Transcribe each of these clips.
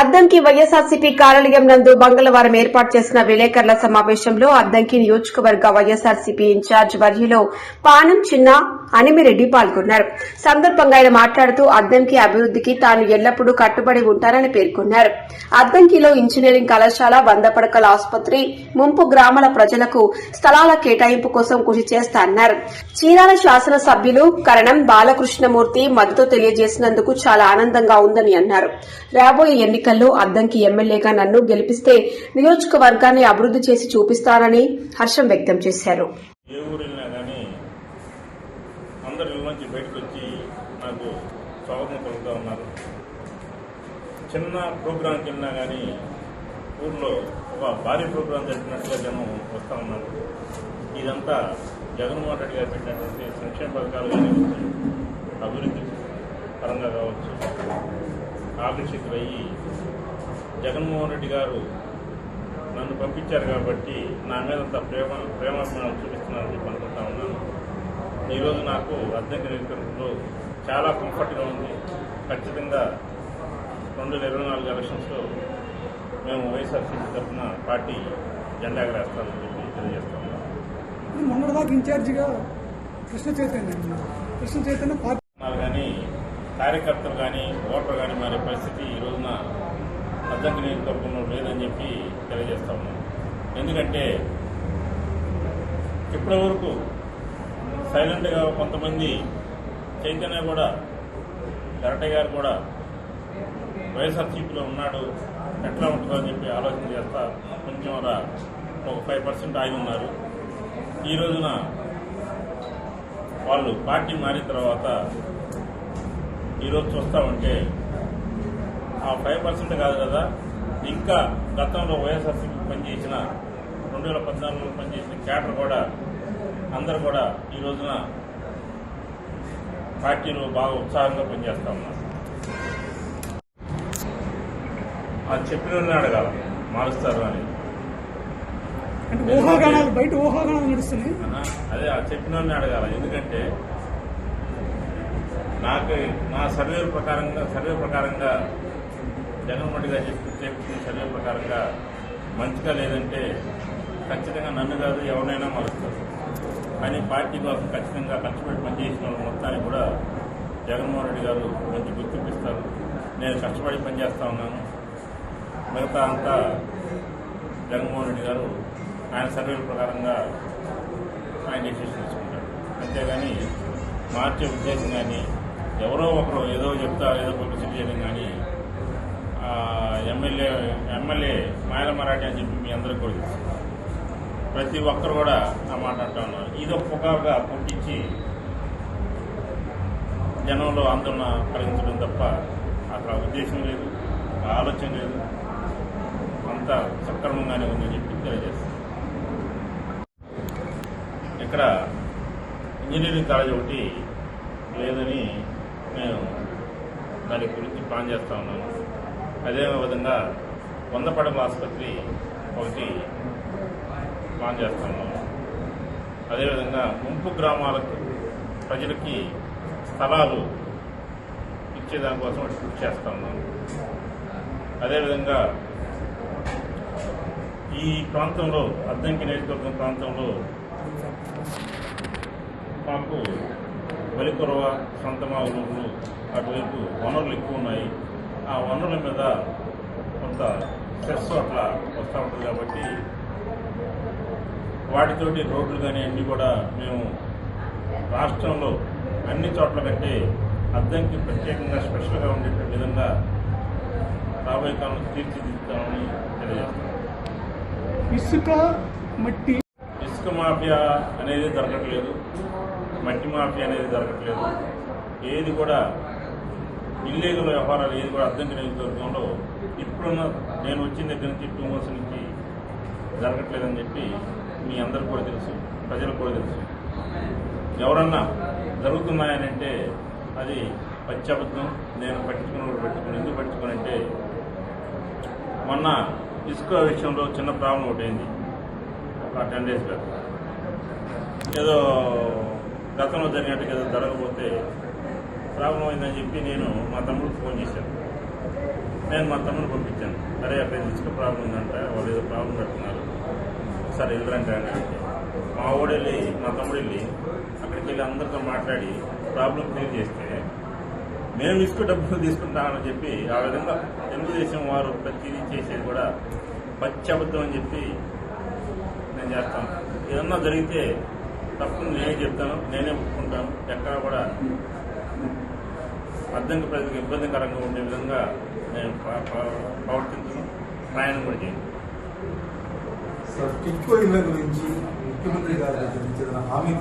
అద్దంకి వైఎస్ఆర్సీపీ కార్యాలయం నందు మంగళవారం ఏర్పాటు చేసిన విలేకరుల సమావేశంలో అద్దంకి నియోజకవర్గ వైఎస్ఆర్సీపీ ఇన్ఛార్జ్ వర్యులో పానం చిన్న అనిమిరెడ్డి పాల్గొన్నారు. సందర్భంగా ఆయన మాట్లాడుతూ అద్దంకి అభివృద్దికి తాను ఎల్లప్పుడూ కట్టుబడి ఉంటానని పేర్కొన్నారు. అద్దంకిలో ఇంజనీరింగ్ కళాశాల వంద పడకల ఆసుపత్రి ముంపు గ్రామాల ప్రజలకు స్థలాల కేటాయింపు కోసం కృషి చేస్తారన్నారు చీరాల శాసనసభ్యులు కరణం బాలకృష్ణమూర్తి మద్దతు తెలియజేసినందుకు చాలా ఆనందంగా ఉందని అన్నారు. రాబోయే ఎన్నిక ఎన్నికల్లో అద్దంకి ఎమ్మెల్యేగా నన్ను గెలిపిస్తే నియోజకవర్గాన్ని అభివృద్ది చేసి చూపిస్తానని హర్షం వ్యక్తం చేశారు. ఏ ఊరు కానీ ఉన్నారు. చిన్న ప్రోగ్రాంకి కింద కానీ ఊర్లో ఒక భారీ ప్రోగ్రాం జరిపినట్టుగా జనం వస్తూ ఉన్నారు. ఇదంతా జగన్మోహన్ రెడ్డి గారు పెట్టినటువంటి సంక్షేమ పథకాలు కానీ అభివృద్ధి పరంగా కావచ్చు ఆకర్షితులయ్యి జగన్మోహన్ రెడ్డి గారు నన్ను పంపించారు కాబట్టి నా మీద అంత ప్రేమ ప్రేమాభిమానం చూపిస్తున్నారని చెప్పి అనుకుంటా ఉన్నాను. ఈరోజు నాకు అద్దెకి నియోజకవర్గంలో చాలా కంఫర్ట్గా ఉంది. ఖచ్చితంగా రెండు వేల ఇరవై నాలుగు ఎలక్షన్స్లో మేము వైఎస్ఆర్సీపీ తరఫున పార్టీ జెండా ఎగరేస్తామని చెప్పి తెలియజేస్తాము. మొన్నటిదాకా ఇన్ఛార్జిగా కృష్ణ చైతన్య కృష్ణ చైతన్య పార్టీ కార్యకర్తలు కానీ ఓటర్ కానీ మారే పరిస్థితి ఈ రోజున అద్దంకి నియోజకవర్గంలో లేదని చెప్పి తెలియజేస్తా ఉన్నాం. ఎందుకంటే ఇప్పటి వరకు సైలెంట్గా కొంతమంది చైతన్య కూడా గరటయ్య గారు కూడా వైఎస్ఆర్ వైఎస్ఆర్సీపీలో ఉన్నాడు ఎట్లా ఉంటుందో అని చెప్పి ఆలోచన చేస్తా కొంచెం అలా ఒక ఫైవ్ పర్సెంట్ ఆగి ఉన్నారు. ఈ రోజున వాళ్ళు పార్టీ మారిన తర్వాత ఈరోజు చూస్తామంటే ఆ ఫైవ్ పర్సెంట్ కాదు కదా. ఇంకా గతంలో వైఎస్ఆర్సీపీ పనిచేసిన రెండు వేల పద్నాలుగులో పనిచేసిన క్యాడర్ కూడా అందరూ కూడా ఈ రోజున పార్టీలో బాగా ఉత్సాహంగా పనిచేస్తా ఉన్నారు. అది చెప్పిన అడగాల మారుస్తారు అని. అదే ఆ చెప్పిన అడగాల ఎందుకంటే నాకు నా సర్వే ప్రకారంగా సర్వే ప్రకారంగా జగన్మోహన్ రెడ్డి గారు చెప్పి సర్వే ప్రకారంగా మంచిగా లేదంటే ఖచ్చితంగా నన్ను కాదు ఎవరినైనా మారుస్తారు కానీ పార్టీ కోసం ఖచ్చితంగా కష్టపడి పనిచేసిన వాళ్ళ మొత్తాన్ని కూడా జగన్మోహన్ రెడ్డి గారు మంచి గుర్తింపు ఇస్తారు నేను కష్టపడి పనిచేస్తా ఉన్నాను. మిగతా అంతా జగన్మోహన్ రెడ్డి గారు ఆయన సర్వేల ప్రకారంగా ఆయన డెసిషన్ తీసుకుంటాడు అంతేగాని మార్చే ఉద్దేశం కానీ ఎవరో ఒకరు ఏదో చెప్తా ఏదో పబ్లిసిటీ చేయడం కానీ ఎమ్మెల్యే ఎమ్మెల్యే మాయల మరాఠీ అని చెప్పి మీ అందరికీ కూడా తెలుసు. ప్రతి ఒక్కరు కూడా ఆ మాట్లాడుతూ ఉన్నారు. ఇది ఒక పుకారుగా పుట్టించి జనంలో ఆందోళన కలిగించడం తప్ప అక్కడ ఉద్దేశం లేదు ఆలోచన లేదు. అంతా సక్రమంగానే ఉందని చెప్పి తెలియజేస్తాను ఇక్కడ ఇంజనీరింగ్ కాలేజ్ ఒకటి లేదని నేను దాని గురించి ప్లాన్ చేస్తూ ఉన్నాను అదే విధంగా వంద ఆసుపత్రి ఒకటి ప్లాన్ చేస్తూ ఉన్నాను అదేవిధంగా ముంపు గ్రామాలకు ప్రజలకి స్థలాలు ఇచ్చేదానికోసం కృషి చేస్తూ ఉన్నాను అదేవిధంగా ఈ ప్రాంతంలో అద్దంకి నియోజకవర్గం ప్రాంతంలో మాకు బలికొరవ సంతమాగులు అటువైపు వనరులు ఎక్కువ ఉన్నాయి ఆ వనరుల మీద కొంత స్ట్రెస్ అట్లా వస్తూ ఉంటుంది కాబట్టి వాటితోటి రోడ్లు కానీ అన్నీ కూడా మేము రాష్ట్రంలో అన్ని చోట్ల కంటే అద్దంకి ప్రత్యేకంగా స్పెషల్గా ఉండే విధంగా రాబోయే కాలం తీర్చిదిద్దామని తెలియజేస్తాం ఇసుక మట్టి ఇసుక మాఫియా అనేది జరగట్లేదు. మట్టి మాఫీ అనేది జరగట్లేదు. ఏది కూడా ఇల్లీగల్ వ్యవహారాలు ఏది కూడా అర్థం నియోజకవర్గంలో ఇప్పుడున్న నేను వచ్చిన దగ్గర నుంచి టూ మంత్స్ నుంచి జరగట్లేదని చెప్పి మీ అందరికి కూడా తెలుసు ప్రజలకు కూడా తెలుసు. ఎవరన్నా జరుగుతున్నాయనంటే అది పచ్చబద్ధం నేను పట్టించుకుని పెట్టుకుని ఎందుకు పట్టించుకుని అంటే మొన్న ఇసుక విషయంలో చిన్న ప్రాబ్లం ఒకటి అయింది. ఒక టెన్ డేస్ బ్యాక్. ఏదో గతంలో జరిగినట్టుగా ఏదో జరగకపోతే ప్రాబ్లం అయిందని చెప్పి నేను మా తమ్ముడికి ఫోన్ చేశాను. నేను మా తమ్ముడు పంపించాను. అరే అక్కడ ఇసుక ప్రాబ్లం ఉందంట వాళ్ళు ఏదో ప్రాబ్లం పెడుతున్నారు. సరే వెళ్ళరంటే అని మా వాడు వెళ్ళి మా తమ్ముడు వెళ్ళి అక్కడికి వెళ్ళి అందరితో మాట్లాడి ప్రాబ్లం క్లియర్ చేస్తే మేము ఇసుక డబ్బులు తీసుకుంటామని చెప్పి ఆ విధంగా తెలుగుదేశం వారు ప్రతిదీ చేసేది కూడా పచ్చబద్ధం అని చెప్పి నేను చేస్తాను. ఏదన్నా జరిగితే తప్పు నేనే చెప్తాను నేనే ఒప్పుకుంటాను. ఎక్కడ కూడా అర్థంకి ప్రజలకు ఇబ్బందికరంగా ఉండే విధంగా నేను ప్ర- ప్ర- ప్రవర్తించను ప్రయాణం కూడా చేయను. సార్ టిట్కో ఇళ్ళ గురించి ముఖ్యమంత్రి గారి హామీ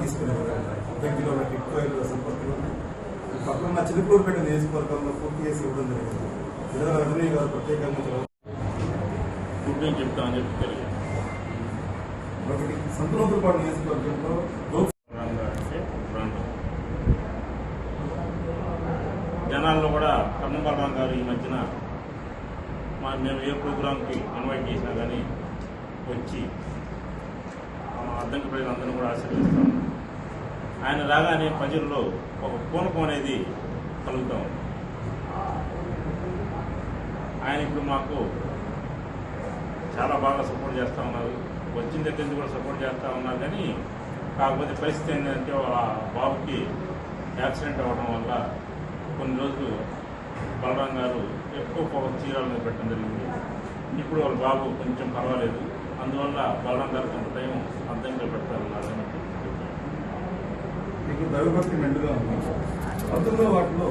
దగ్గరలో ఉన్న టిట్కో ఇళ్ళ సంపర్కులు పక్కన ఉన్న చిలుకూరుపేట నియోజకవర్గంలో పూర్తి చేసి ఇవ్వడం జరిగింది. గారు ప్రత్యేకంగా గుడ్డు చెప్తామని చెప్పి తెలియదు. ఒకటి నియోజకవర్గంలో జనాల్లో కూడా కర్మబలరాం గారు ఈ మధ్యన మా మేము ఏ ప్రోగ్రాంకి ఇన్వైట్ చేసినా కానీ వచ్చి ఆ, అద్దంకి ప్రజలందరినీ కూడా ఆశీర్వదిస్తాం. ఆయన రాగానే ప్రజల్లో ఒక పూనకం అనేది కలుగుతాం ఆయన ఇప్పుడు మాకు చాలా బాగా సపోర్ట్ చేస్తూ ఉన్నారు. వచ్చిన దగ్గర నుంచి కూడా సపోర్ట్ చేస్తూ ఉన్నారు కానీ కాకపోతే పరిస్థితి ఏంటంటే ఆ బాబుకి యాక్సిడెంట్ అవ్వడం వల్ల కొన్ని రోజులు బలరాం గారు ఎక్కువ పొగ చీరాల మీద పెట్టడం జరిగింది. ఇప్పుడు వాళ్ళ బాబు కొంచెం పర్వాలేదు. అందువల్ల బలరాం గారు కొంత టైం అర్థంగా పెడతారన్నారు అని చెప్పి మీకు దైవభక్తి మెండుగా ఉంది. వాటిలో